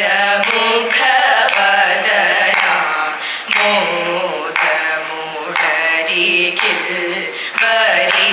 രാജമുഖവദന മോദമുടരികിൽ വരി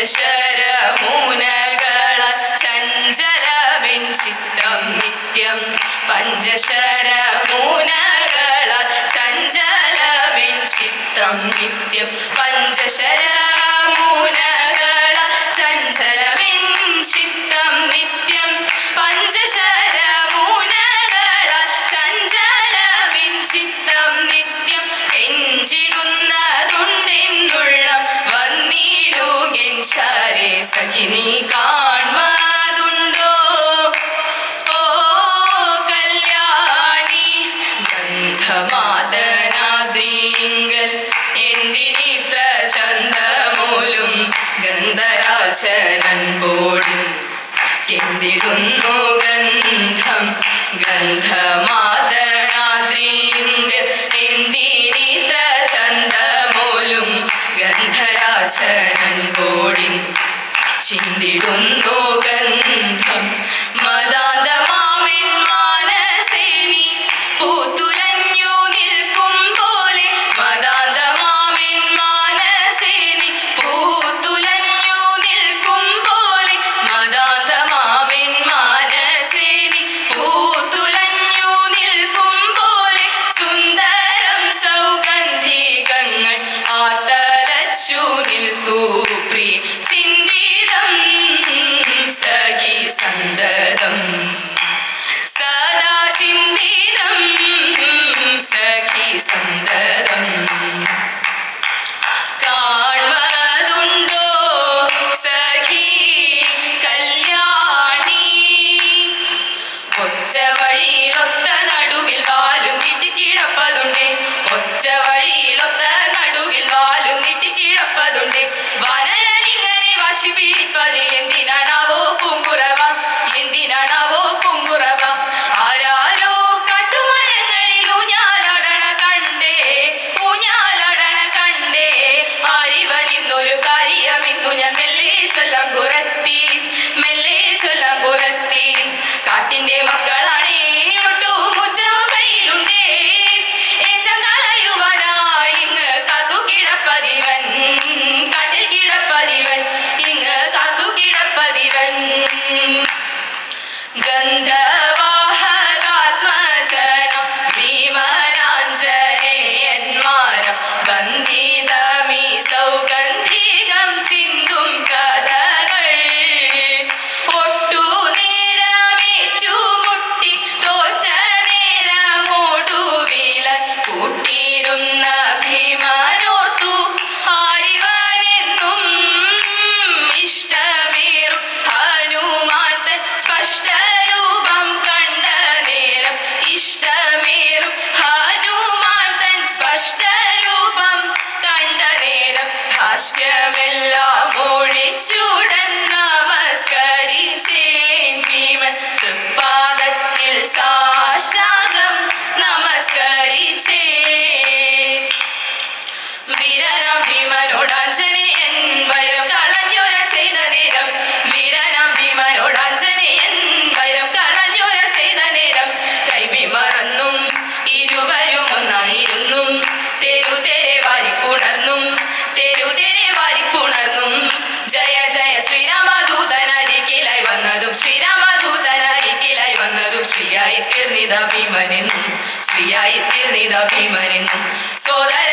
just shut വചനം പോടും ചിന്തിടുന്നു ഗന്ധം ഗന്ധമാതരാദ്രീന്റെ ഇന്ദിരിത്ര ചന്ദമോലും ഗന്ധരാചനൻ പോടിൻ ചിന്തിടുന്നു ತು ശ്രീയായി തീർന്നിത ഭീമനെന്നും ശ്രീയായി തീർന്നിത ഭീമനെന്നും സോദര